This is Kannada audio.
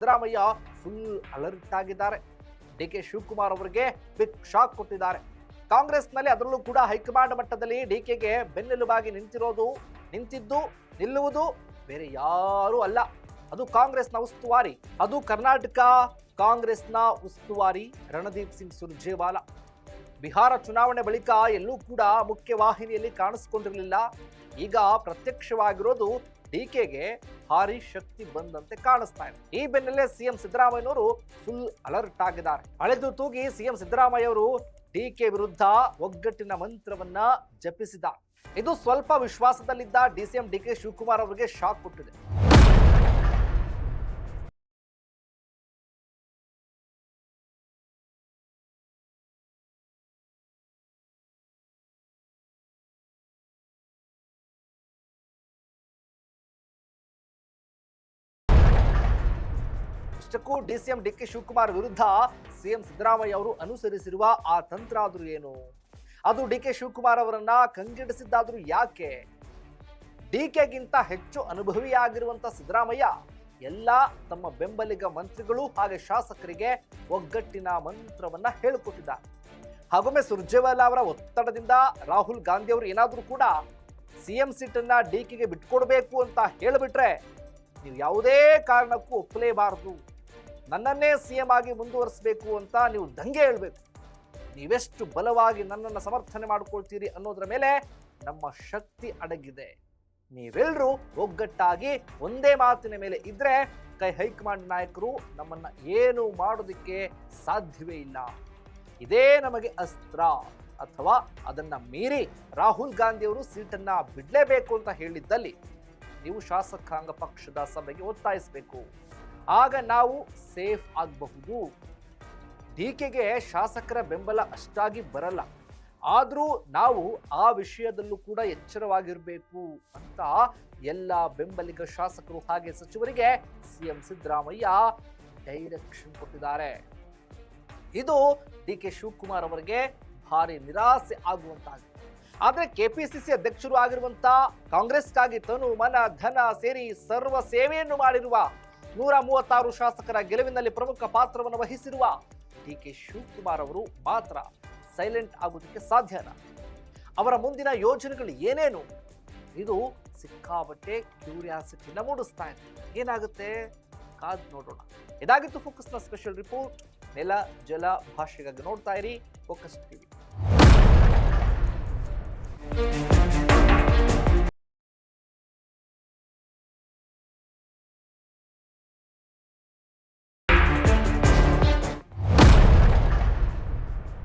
ಸಿದ್ದರಾಮಯ್ಯ ಫುಲ್ ಅಲರ್ಟ್ ಆಗಿದ್ದಾರೆ. ಡಿ ಕೆ ಶಿವಕುಮಾರ್ ಅವರಿಗೆ ಬಿಗ್ ಶಾಕ್ ಕೊಟ್ಟಿದ್ದಾರೆ. ಕಾಂಗ್ರೆಸ್ನಲ್ಲಿ ಅದರಲ್ಲೂ ಕೂಡ ಹೈಕಮಾಂಡ್ ಮಟ್ಟದಲ್ಲಿ ಡಿ ಕೆಗೆ ಬೆನ್ನೆಲುಬಾಗಿ ನಿಂತಿರೋದು, ನಿಂತಿದ್ದು, ನಿಲ್ಲುವುದು ಬೇರೆ ಯಾರೂ ಅಲ್ಲ. ಅದು ಕಾಂಗ್ರೆಸ್ನ ಉಸ್ತುವಾರಿ. ಅದು ಕರ್ನಾಟಕ ಕಾಂಗ್ರೆಸ್ನ ಉಸ್ತುವಾರಿ ರಣದೀಪ್ ಸಿಂಗ್ ಸುರ್ಜೇವಾಲಾ. ಬಿಹಾರ ಚುನಾವಣೆ ಬಳಿಕ ಎಲ್ಲೂ ಕೂಡ ಮುಖ್ಯವಾಹಿನಿಯಲ್ಲಿ ಕಾಣಿಸ್ಕೊಂಡಿರಲಿಲ್ಲ. ಈಗ ಪ್ರತ್ಯಕ್ಷವಾಗಿರೋದು ಡಿಕೆಗೆ ಭಾರಿ ಶಕ್ತಿ ಬಂದಂತೆ ಕಾಣಿಸ್ತಾ ಇದೆ. ಈ ಬೆನ್ನಲ್ಲೇ ಸಿಎಂ ಸಿದ್ದರಾಮಯ್ಯನವರು ಫುಲ್ ಅಲರ್ಟ್ ಆಗಿದ್ದಾರೆ. ಅಳೆದು ತೂಗಿ ಸಿಎಂ ಸಿದ್ದರಾಮಯ್ಯ ಅವರು ಡಿಕೆ ವಿರುದ್ಧ ಒಗ್ಗಟ್ಟಿನ ಮಂತ್ರವನ್ನ ಜಪಿಸಿದ ಇದು ಸ್ವಲ್ಪ ವಿಶ್ವಾಸದಲ್ಲಿದ್ದ ಡಿಸಿಎಂ ಡಿಕೆ ಶಿವಕುಮಾರ್ ಅವರಿಗೆ ಶಾಕ್ ಕೊಟ್ಟಿದೆ. ಇಷ್ಟಕ್ಕೂ ಡಿಸಿಎಂ ಡಿ ಕೆ ಶಿವಕುಮಾರ್ ವಿರುದ್ಧ ಸಿಎಂ ಸಿದ್ದರಾಮಯ್ಯ ಅವರು ಅನುಸರಿಸಿರುವ ಆ ತಂತ್ರ ಆದರೂ ಏನು? ಅದು ಡಿ ಕೆ ಶಿವಕುಮಾರ್ ಅವರನ್ನ ಕಂಗೆಡಿಸಿದ್ದಾದ್ರೂ ಯಾಕೆ? ಡಿಕೆಗಿಂತ ಹೆಚ್ಚು ಅನುಭವಿಯಾಗಿರುವಂತ ಸಿದ್ದರಾಮಯ್ಯ, ಎಲ್ಲ ತಮ್ಮ ಬೆಂಬಲಿಗ ಮಂತ್ರಿಗಳು ಹಾಗೆ ಶಾಸಕರಿಗೆ ಒಗ್ಗಟ್ಟಿನ ಮಂತ್ರವನ್ನ ಹೇಳಿಕೊಟ್ಟಿದ್ದಾರೆ. ಹಾಗೊಮ್ಮೆ ಸುರ್ಜೇವಾಲಾ ಅವರ ಒತ್ತಡದಿಂದ ರಾಹುಲ್ ಗಾಂಧಿ ಅವರು ಏನಾದರೂ ಕೂಡ ಸಿಎಂ ಸೀಟನ್ನ ಡಿಕೆಗೆ ಬಿಟ್ಕೊಡ್ಬೇಕು ಅಂತ ಹೇಳಿಬಿಟ್ರೆ ನೀವು ಯಾವುದೇ ಕಾರಣಕ್ಕೂ ಒಪ್ಪಲೇಬಾರದು. ನನ್ನನ್ನೇ ಸಿ ಎಂ ಆಗಿ ಮುಂದುವರಿಸಬೇಕು ಅಂತ ನೀವು ದಂಗೆ ಹೇಳಬೇಕು. ನೀವೆಷ್ಟು ಬಲವಾಗಿ ನನ್ನನ್ನು ಸಮರ್ಥನೆ ಮಾಡ್ಕೊಳ್ತೀರಿ ಅನ್ನೋದ್ರ ಮೇಲೆ ನಮ್ಮ ಶಕ್ತಿ ಅಡಗಿದೆ. ನೀವೆಲ್ಲರೂ ಒಗ್ಗಟ್ಟಾಗಿ ಒಂದೇ ಮಾತಿನ ಮೇಲೆ ಇದ್ರೆ ಕೈ ಹೈಕಮಾಂಡ್ ನಾಯಕರು ನಮ್ಮನ್ನ ಏನು ಮಾಡೋದಕ್ಕೆ ಸಾಧ್ಯವೇ ಇಲ್ಲ. ಇದೇ ನಮಗೆ ಅಸ್ತ್ರ. ಅಥವಾ ಅದನ್ನ ಮೀರಿ ರಾಹುಲ್ ಗಾಂಧಿಯವರು ಸೀಟನ್ನ ಬಿಡಲೇಬೇಕು ಅಂತ ಹೇಳಿದ್ದಲ್ಲಿ ನೀವು ಶಾಸಕಾಂಗ ಪಕ್ಷದ ಸಭೆಗೆ ಒತ್ತಾಯಿಸಬೇಕು. ಆಗ ನಾವು ಸೇಫ್ ಆಗಬಹುದು. ಡಿ ಕೆಗೆ ಶಾಸಕರ ಬೆಂಬಲ ಅಷ್ಟಾಗಿ ಬರಲ್ಲ. ಆದರೂ ನಾವು ಆ ವಿಷಯದಲ್ಲೂ ಕೂಡ ಎಚ್ಚರವಾಗಿರಬೇಕು ಅಂತ ಎಲ್ಲ ಬೆಂಬಲಿಗ ಶಾಸಕರು ಹಾಗೆ ಸಚಿವರಿಗೆ ಸಿಎಂ ಸಿದ್ದರಾಮಯ್ಯ ಡೈರೆಕ್ಷನ್ ಕೊಟ್ಟಿದ್ದಾರೆ. ಇದು ಡಿ ಕೆ ಶಿವಕುಮಾರ್ ಅವರಿಗೆ ಭಾರಿ ನಿರಾಸೆ ಆಗುವಂತಾಗಿದೆ. ಆದ್ರೆ ಕೆಪಿಸಿಸಿ ಅಧ್ಯಕ್ಷರು ಆಗಿರುವಂತ ಕಾಂಗ್ರೆಸ್ಗಾಗಿ ತನು ಮನ, ಧನ ಸೇರಿ ಸರ್ವ ಸೇವೆಯನ್ನು ಮಾಡಿರುವ ನೂರ ಮೂವತ್ತಾರು ಶಾಸಕರ ಗೆಲುವಿನಲ್ಲಿ ಪ್ರಮುಖ ಪಾತ್ರವನ್ನು ವಹಿಸಿರುವ ಡಿ ಕೆ ಶಿವಕುಮಾರ್ ಅವರು ಮಾತ್ರ ಸೈಲೆಂಟ್ ಆಗುವುದಕ್ಕೆ ಸಾಧ್ಯನ ಅವರ ಮುಂದಿನ ಯೋಜನೆಗಳು ಏನೇನು? ಇದು ಸಿಕ್ಕಾಬಟ್ಟೆ ಕ್ಯೂರಿಯಾಸಿಟಿನ ಮೂಡಿಸ್ತಾ ಇದೆ. ಏನಾಗುತ್ತೆ? ಕಾದ್ ನೋಡೋಣ. ಇದಾಗಿತ್ತು ಫೋಕಸ್ನ ಸ್ಪೆಷಲ್ ರಿಪೋರ್ಟ್. ನೆಲ, ಜಲ ಭಾಷೆಗಾಗಿ ನೋಡ್ತಾ ಇರಿ ಫೋಕಸ್ ಟಿವಿ.